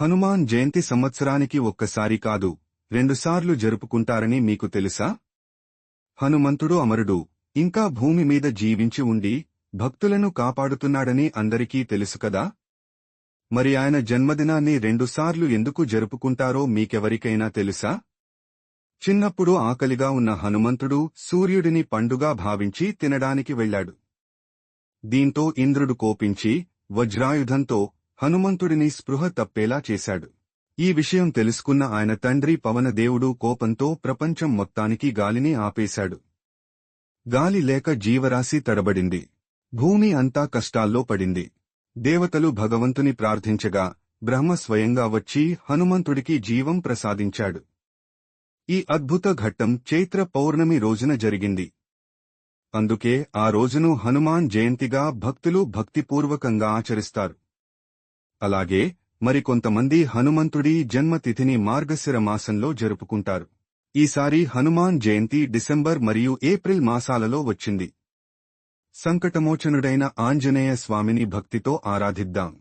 హనుమాన్ జయంతి సంవత్సరానికి ఒక్కసారి కాదు రెండుసార్లు జరుపుకుంటారని మీకు తెలుసా? హనుమంతుడు అమరుడు ఇంకా భూమి మీద జీవించి ఉండి భక్తులను కాపాడుతున్నాడని అందరికీ తెలుసు కదా? మరి ఆయన జన్మదినాన్ని రెండుసార్లు ఎందుకు జరుపుకుంటారో మీకెవరికైనా తెలుసా? చిన్నప్పుడు ఆకలిగా ఉన్న హనుమంతుడు సూర్యుడిని పండుగా భావించి తినడానికి వెళ్ళాడు. దీంతో ఇంద్రుడు కోపించి వజ్రాయుధంతో హనుమంతుడిని స్పృహ తప్పేలా చేశాడు. ఈ విషయం తెలుసుకున్న ఆయన తండ్రి పవనదేవుడు కోపంతో ప్రపంచం మొత్తానికి గాలిని ఆపేశాడు. గాలి లేక జీవరాశి తడబడింది. భూమి అంతా కష్టాల్లో పడింది. దేవతలు భగవంతుని ప్రార్థించగా బ్రహ్మ స్వయంగా వచ్చి హనుమంతుడికి జీవం ప్రసాదించాడు. ఈ అద్భుత ఘట్టం చైత్ర పౌర్ణమి రోజున జరిగింది. అందుకే ఆ రోజును హనుమాన్ జయంతిగా భక్తులు భక్తిపూర్వకంగా ఆచరిస్తారు. అలాగే మరికొంతమంది హనుమంతుడి జన్మతిథిని మార్గశిర మాసంలో జరుపుకుంటారు. ఈసారి హనుమాన్ జయంతి డిసెంబర్ మరియు ఏప్రిల్ మాసాలలో వచ్చింది. సంకటమోచనుడైన ఆంజనేయ స్వామిని భక్తితో ఆరాధిద్దాం.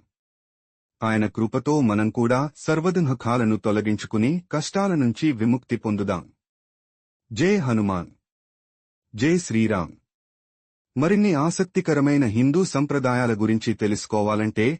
ఆయన కృపతో మనం కూడా సర్వదుఃఖాలను తొలగించుకుని కష్టాల నుంచి విముక్తి పొందుదాం. జై హనుమాన్. జై శ్రీరామ్. మరిన్ని ఆసక్తికరమైన హిందూ సంప్రదాయాల గురించి తెలుసుకోవాలంటే